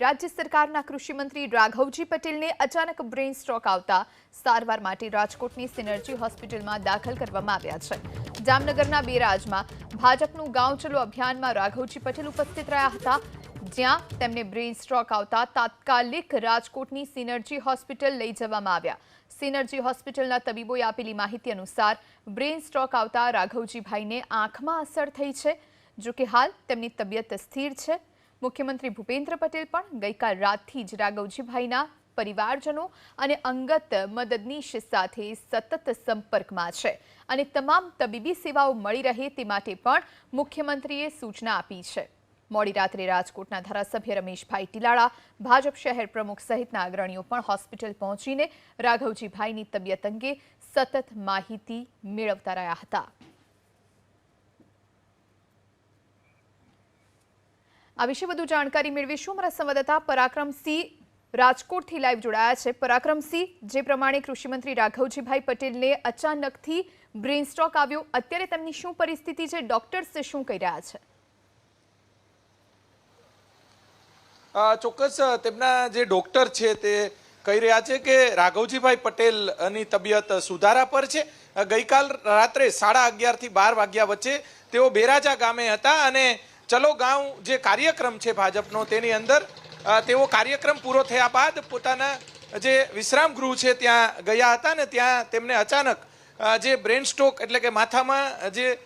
રાજ્ય સરકારના કૃષિમંત્રી રાઘવજી પટેલને અચાનક બ્રેઇન સ્ટ્રોક આવતા સારવાર માટે રાજકોટની સિનર્જી હોસ્પિટલમાં દાખલ કરવામાં આવ્યા છે. જામનગરના બેરાજમાં ભાજપનું ગાંવ ચલો અભિયાનમાં રાઘવજી પટેલ ઉપસ્થિત રહ્યા હતા, જ્યાં તેમને બ્રેઇન સ્ટ્રોક આવતા તાત્કાલિક રાજકોટની સિનર્જી હોસ્પિટલ લઈ જવામાં આવ્યા. સિનર્જી હોસ્પિટલના તબીબોએ આપેલી માહિતી અનુસાર બ્રેઇન સ્ટ્રોક આવતા રાઘવજીભાઈને આંખમાં અસર થઈ છે. જો કે હાલ તેમની તબિયત સ્થિર છે. મુખ્યમંત્રી ભૂપેન્દ્ર પટેલ પણ ગઈકાલ રાતથી જ રાઘવજીભાઈના પરિવારજનો અને અંગત મદદનીશ સાથે સતત સંપર્કમાં છે અને તમામ તબીબી સેવાઓ મળી રહે તે માટે પણ મુખ્યમંત્રીએ સૂચના આપી છે. મોડી રાત્રે રાજકોટના ધારાસભ્ય રમેશભાઈ ટીલાળા, ભાજપ શહેર પ્રમુખ સહિતના અગ્રણીઓ પણ હોસ્પિટલ પહોંચીને રાઘવજીભાઈની તબિયત અંગે સતત માહિતી મેળવતા રહ્યા હતા. આ વિશે વધુ જાણકારી મેળવીશું. અમારા સંવાદદાતા પરાક્રમસિંહ રાજકોટથી લાઈવ જોડાયા છે. પરાક્રમસિંહ, જે પ્રમાણે કૃષિમંત્રી રાઘવજીભાઈ પટેલને અચાનકથી બ્રેઇન સ્ટ્રોક આવ્યો. અત્યારે તેમની શું પરિસ્થિતિ છે? ડોક્ટર્સ શું કહી રહ્યા છે? ચોક્કસ તેમના જે ડોક્ટર છે તે કહી રહ્યા છે કે રાઘવજીભાઈ પટેલની તબિયત સુધારા પર છે. ગઈકાલ રાત્રે સાડા અગિયારથી બાર વાગ્યા વચ્ચે તેઓ બેરાજા ગામે હતા અને ચલો ગાંવ જે કાર્યક્રમ છે ભાજપનો, તેની અંદર તેઓ કાર્યક્રમ પૂરો થયા બાદ પોતાના જે વિશ્રામ ગૃહ છે ત્યાં ગયા હતા ને ત્યાં તેમને અચાનક જે બ્રેન સ્ટ્રોક એટલે કે માથામાં જે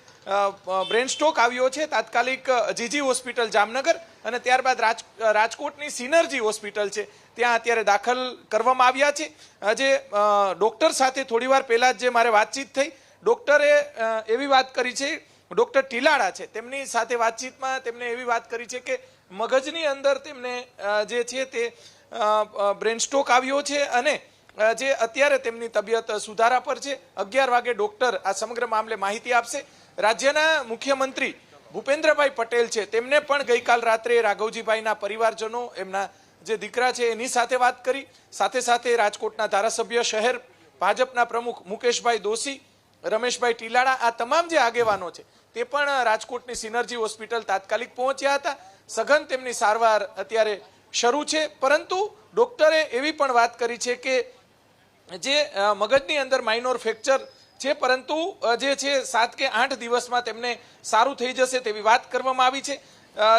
બ્રેન સ્ટ્રોક આવ્યો છે તાત્કાલિક જીજી હોસ્પિટલ જામનગર અને ત્યારબાદ રાજ, રાજકોટની સિનર્જી હોસ્પિટલ છે, ત્યાં અત્યારે દાખલ કરવામાં આવ્યા છે. જે ડૉક્ટર સાથે થોડીવાર પહેલાં જ જે મારે વાતચીત થઈ, ડૉક્ટરે એવી વાત કરી છે ડૉક્ટર ટીલાળા છે. તેમની સાથે વાતચીતમાં તેમણે એવી વાત કરી છે કે મગજની અંદર તેમને જે છે તે બ્રેન સ્ટ્રોક આવ્યો છે અને જે અત્યારે તેમની તબિયત સુધારા પર છે. અગિયાર વાગે ડૉક્ટર આ સમગ્ર મામલે માહિતી આપશે. રાજ્યના મુખ્યમંત્રી ભૂપેન્દ્રભાઈ પટેલ છે. તેમને પણ ગઈકાલ રાત્રે રાઘવજીભાઈના પરિવારજનો, એમના જે દીકરા છે, એની સાથે વાત કરી. સાથે સાથે રાજકોટના ધારાસભ્ય શહેર ભાજપના પ્રમુખ મુકેશભાઈ દોશી રમેશભાઈ ટીલાળા આ તમામ જે આગેવાનો છે, તે પણ રાજકોટની સિનર્જી હોસ્પિટલ તાત્કાલિક પહોંચ્યા હતા. સઘન તેમની સારવાર અત્યારે શરૂ છે. પરંતુ ડોક્ટરે એવી પણ વાત કરી છે કે જે મગજની અંદર માઇનોર ફ્રેક્ચર છે, પરંતુ જે છે, સાત કે આઠ દિવસમાં તેમને સારું થઈ જશે તેવી વાત કરવામાં આવી છે.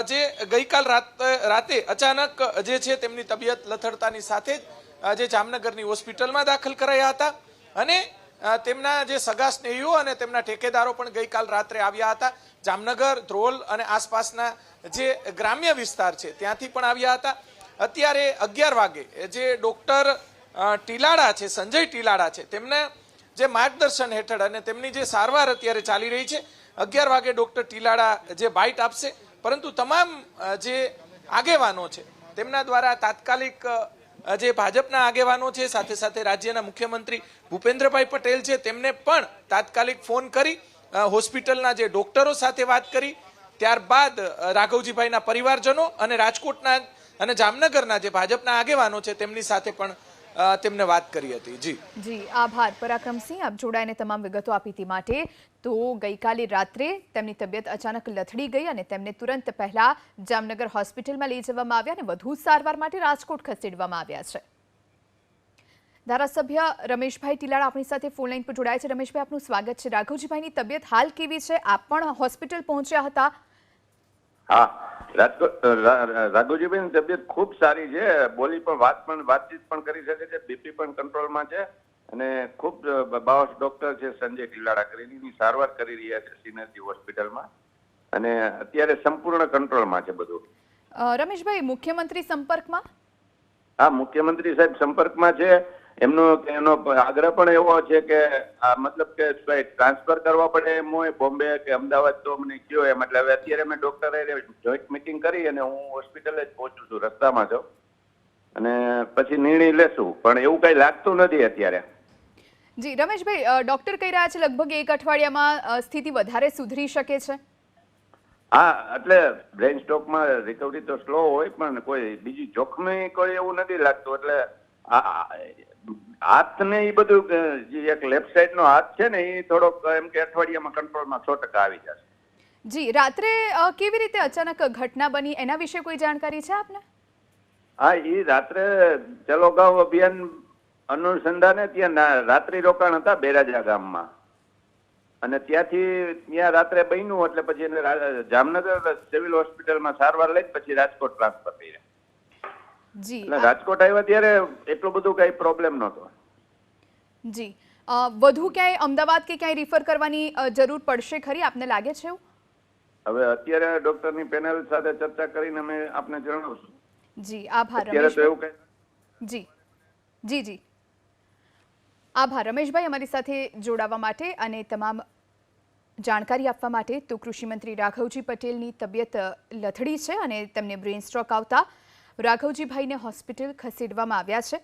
જે ગઈકાલ રાત, રાતે અચાનક જે છે, તેમની તબિયત લથડતાની સાથે જ જે જામનગરની હોસ્પિટલમાં દાખલ કરાયા હતા. અને તેમના જે સગા સ્નેહીઓ અને તેમના ઠેકેદારો પણ ગઈકાલ રાત્રે આવ્યા હતા. જામનગર, ધ્રોલ અને આસપાસના જે ગ્રામ્ય વિસ્તાર છે, ત્યાંથી પણ આવ્યા હતા. અત્યારે અગિયાર વાગે જે ડૉક્ટર ટીલાડા છે, સંજય ટીલાળા છે, તેમને જે માર્ગદર્શન હેઠળ અને તેમની જે સારવાર અત્યારે ચાલી રહી છે, અગિયાર વાગે ડૉક્ટર ટીલાડા જે બાઇટ આપશે. પરંતુ તમામ જે આગેવાનો છે, તેમના દ્વારા તાત્કાલિક જે ભાજપના આગેવાનો છે, સાથે સાથે રાજ્યના મુખ્યમંત્રી ભૂપેન્દ્રભાઈ પટેલ છે, તેમને પણ તાત્કાલિક ફોન કરી હોસ્પિટલના જે ડોક્ટરો સાથે વાત કરી, ત્યારબાદ રાઘવજીભાઈના પરિવારજનો અને રાજકોટના અને જામનગરના જે ભાજપના આગેવાનો છે, તેમની સાથે પણ તેમને વાત કરી હતી. જી. જી, આભાર. પરાક્રમસિંહ, આપ જોડાઈને તમામ વિગતો આપી માટે. તો ગઈકાલે રાત્રે તેમની તબિયત અચાનક લથડી ગઈ અને તેમને તુરંત પહેલા જામનગર હોસ્પિટલમાં લઈ જવામાં આવ્યા અને વધુ સારવાર માટે રાજકોટ ખસેડવામાં આવ્યા છે. ધારાસભ્ય રમેશભાઈ ટીલાળા આપણી સાથે ફોન લાઈન પર જોડાયા છે. રમેશભાઈ, આપનું સ્વાગત છે. રાઘવજીભાઈની તબિયત હાલ કેવી છે? આપ પણ હોસ્પિટલ પહોંચ્યા હતા. હા. તબિયત ખૂબ સારી છે. બોલી પણ વાત પણ વાતચીત પણ કરી શકે છે. બીપી પણ કંટ્રોલમાં છે. અને ખૂબ બાવસ ડોક્ટર છે સંજય ટીલાડા કરીને એની સારવાર કરી રહ્યા છે સિનર્જી હોસ્પિટલમાં. અને અત્યારે સંપૂર્ણ કંટ્રોલમાં છે બધું. રમેશભાઈ મુખ્યમંત્રી સંપર્કમાં? હા મુખ્યમંત્રી સાહેબ સંપર્કમાં છે. એમનો એનો આગ્રહ પણ એવો છે કે આ મતલબ કે ટ્રાન્સફર કરવા પડે એમ હોય બોમ્બે કે અમદાવાદ તો મને કયો એમ. એટલે હવે અત્યારે મેં ડોક્ટરે જોઈન્ટ મીટિંગ કરી અને હું હોસ્પિટલે જ પહોંચું છું રસ્તામાં છું. અને પછી નિર્ણય લેશું. પણ એવું કઈ લાગતું નથી અત્યારે. જી રમેશભાઈ ડોક્ટર કહી રહ્યા છે લગભગ એક અઠવાડિયામાં સ્થિતિ વધારે સુધરી શકે છે? હા એટલે બ્રેન સ્ટોકમાં રિકવરી તો સ્લો હોય પણ કોઈ બીજી જોખમી કોઈ એવું નથી લાગતું. એટલે હાથ ને એ બધું જે એક લેફ્ટ સાઈડ નો હાથ છે ને એ થોડોક એમ કે અઠવાડિયામાં કંટ્રોલમાં સો ટકા આવી જશે. જી રાત્રે કેવી રીતે અચાનક ઘટના બની? એના વિશે કોઈ જાણકારી છે આપને? હા એ રાત્રે ચલો ગાંવ અભિયાન અનુસંધાને ત્યાં રાત્રિ રોકાણ હતા બેરાજા ગામમાં. અને ત્યાંથી ત્યાં રાત્રે બન્યું એટલે પછી એને જામનગર સિવિલ હોસ્પિટલમાં સારવાર લઈ પછી રાજકોટ ટ્રાન્સફર કર્યા. જી રાજકોટ આવ્યા ત્યારે એટલો બધો કઈ પ્રોબ્લેમ નહોતો. જી. વધુ ક્યાંય અમદાવાદ કે ક્યાંય રિફર કરવાની જરૂર પડશે ખરી? આપને લાગે છે હવે અત્યારે ડોક્ટરની પેનલ સાથે ચર્ચા કરીને અમે આપને જણાવશું. જી આભાર અત્યારે તો રમેશભાઈ. એવું કઈ જી જી જી. આભાર રમેશભાઈ અમારી સાથે જોડાવા માટે અને તમામ જાણકારી આપવા માટે તો કૃષિમંત્રી રાઘવજી પટેલની તબિયત લથડી છે અને તેમને બ્રેઇન સ્ટ્રોક આવતા રાઘવજીભાઈને હોસ્પિટલ ખસેડવામાં આવ્યા છે.